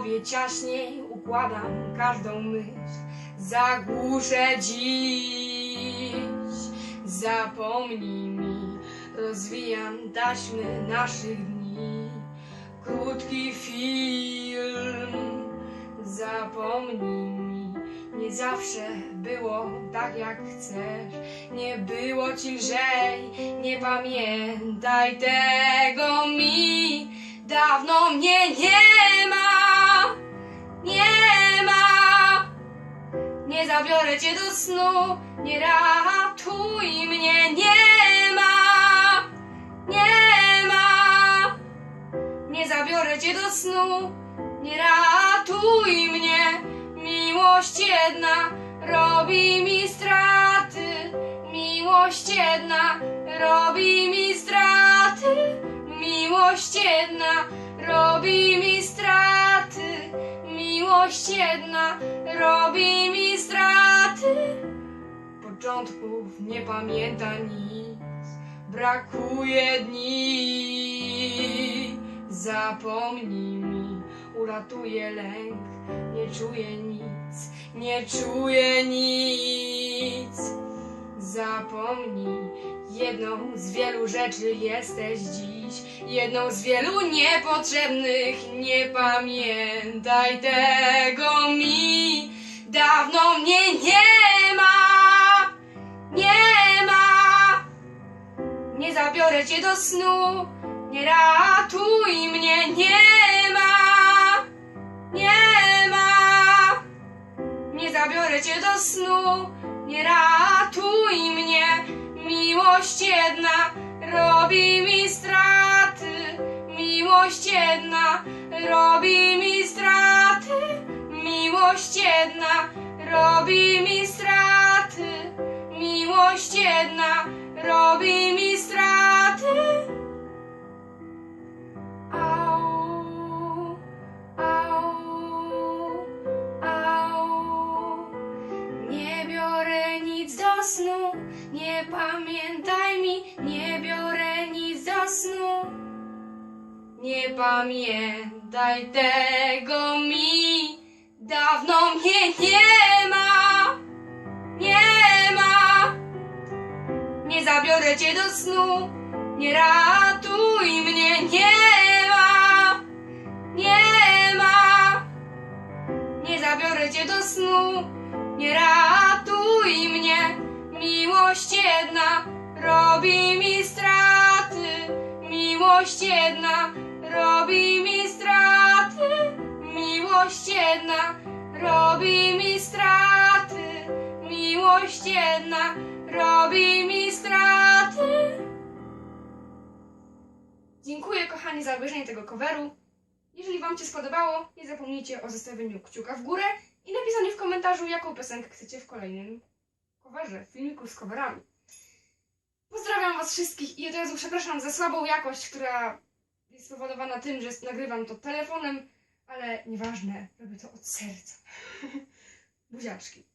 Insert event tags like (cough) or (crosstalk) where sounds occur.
głowie ciaśniej układam każdą myśl. Zagłuszę dziś, zapomnij mi, rozwijam taśmy naszych dni. Krótki film, zapomnij mi, nie zawsze było tak jak chcesz. Nie było ci lżej, nie pamiętaj tego mi. Dawno mnie nie ma, nie ma. Nie zabiorę cię do snu, nie ratuj mnie, nie ma, nie ma. Nie zabiorę cię do snu, nie ratuj mnie. Miłość jedna robi mi straty, miłość jedna robi mi straty, miłość jedna robi mi straty, miłość jedna robi mi straty. Początków nie pamięta nic, brakuje dni. Zapomnij mi, uratuje lęk, nie czuję nic, nie czuję nic. Zapomnij, jedną z wielu rzeczy jesteś dziś, jedną z wielu niepotrzebnych, nie pamiętaj tego mi. Dawno mnie nie ma, nie ma. Nie zabiorę cię do snu, nie ratuj mnie, nie ma, nie ma. Nie zabiorę cię do snu, nie ratuj mnie. Miłość jedna robi mi straty, miłość jedna robi mi straty, miłość jedna robi mi straty, miłość jedna robi mi straty. Nie pamiętaj mi, nie biorę nic do snu. Nie pamiętaj tego mi, dawno mnie nie ma, nie ma. Nie zabiorę cię do snu, nie ratuj mnie, nie ma, nie ma. Nie zabiorę cię do snu, nie ratuj. Miłość jedna robi mi straty, miłość jedna robi mi straty, miłość jedna robi mi straty, miłość jedna robi mi straty. Dziękuję kochani za obejrzenie tego coveru. Jeżeli Wam się spodobało, nie zapomnijcie o zostawieniu kciuka w górę i napisaniu w komentarzu, jaką piosenkę chcecie w kolejnym coverze, filmiku z coverami. Pozdrawiam Was wszystkich i od razu przepraszam za słabą jakość, która jest spowodowana tym, że nagrywam to telefonem, ale nieważne, robię to od serca. (laughs) Buziaczki.